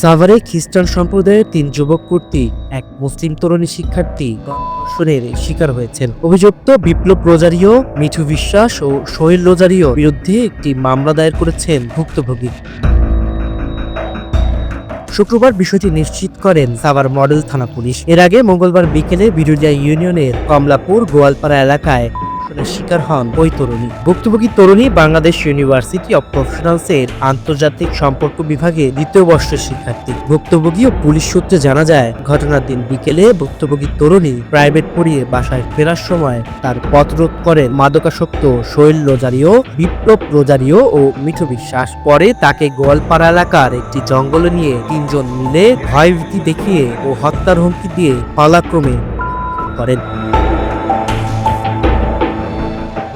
সাভারে খ্রিস্টান সম্প্রদায়ের তিন যুবক কর্তৃক এক মুসলিম তরুণী শিক্ষার্থী ধর্ষণের শিকার হয়েছেন। অভিযুক্ত বিপ্লব রোজারিও, মিঠু বিশ্বাস ও সোহেল রোজারিও বিরুদ্ধে একটি মামলা দায়ের করেছেন ভুক্তভোগী। শুক্রবার বিষয়টি নিশ্চিত করেন সাভার মডেল থানা পুলিশ। এর আগে মঙ্গলবার বিকেলে বিরুলিয়া ইউনিয়নের কমলাপুর গোয়ালপাড়া এলাকায় ধর্ষণের শিকার হন ওই তরুণী। ভুক্তভোগী তরুণী বাংলাদেশ ইউনিভার্সিটি অব প্রফেশনালসের আন্তর্জাতিক সম্পর্ক বিভাগে দ্বিতীয় বর্ষের শিক্ষার্থী। ভুক্তভোগী ও পুলিশ সূত্রে জানা যায়, ঘটনার দিন বিকেলে ভুক্তভোগী তরুণী প্রাইভেট পড়িয়ে বাসায় ফেরার সময় তার পথ রোধ করেন মাদকাসক্ত সোহেল রোজারিও, বিপ্লব রোজারিও ও মিঠু বিশ্বাস পরে তাকে গোয়ালপাড়া এলাকার একটি জঙ্গলে নিয়ে তিনজন মিলে ভয়ভীতি দেখিয়ে ও হত্যার হুমকি দিয়ে পালাক্রমে করেন।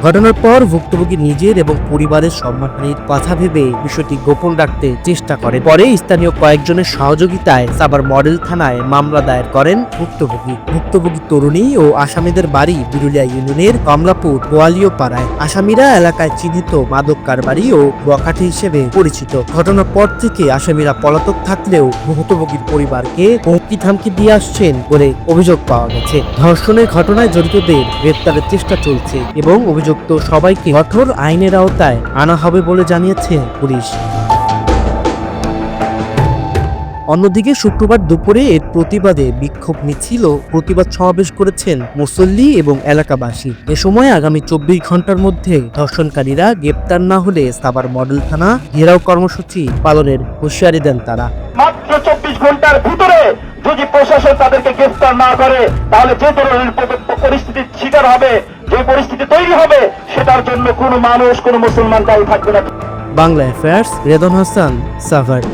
ঘটনার পর ভুক্তভোগী নিজের এবং পরিবারের সম্মানহানির কথা ভেবে বিষয়টি গোপন রাখতে চেষ্টা করে পরে স্থানীয় কয়েকজনের সহযোগিতায় সাভার মডেল থানায় মামলা দায়ের করেন ভুক্তভোগী। ভুক্তভোগী তরুণী ও আসামিদের বাড়ি বিরুলিয়া ইউনিয়নের কমলাপুর গোয়ালিও পাড়ায় আসামিরা এলাকায় চিহ্নিত মাদক কারবারি ও বখাটে হিসেবে পরিচিত। ঘটনার পর থেকে আসামিরা পলাতক থাকলেও ভুক্তভোগীর পরিবারকে হুমকি থামকি দিয়ে আসছেন বলে অভিযোগ পাওয়া গেছে। ধর্ষণের ঘটনায় জড়িতদের গ্রেপ্তারের চেষ্টা চলছে এবং অভিযুক্ত সবাইকে কঠোর আইনের আওতায় আনা হবে বলে জানিয়েছে পুলিশ। অন্যদিকে শুক্রবার দুপুরে এর প্রতিবাদে বিক্ষোভ মিছিল প্রতিবাদ সমাবেশ করেছেন মুসল্লি এবং এলাকাবাসী। এ সময় আগামী চব্বিশ ঘণ্টার মধ্যে ধর্ষণকারীরা গ্রেপ্তার না হলে সাভার মডেল থানা ঘেরাও কর্মসূচি পালনের হুঁশিয়ারি দেন তারা। মাত্র চব্বিশ ঘণ্টার ভিতরে যদি প্রশাসন তাদেরকে গ্রেফতার না করে, তাহলে যে ধরনের পরিস্থিতির শিকার হবে যে পরিস্থিতি তৈরি হবে, সেটার জন্য কোনো মানুষ, কোনো মুসলমান দায়ী থাকবে না। বাংলা অ্যাফেয়ার্স রেদন হাসান, সাভার।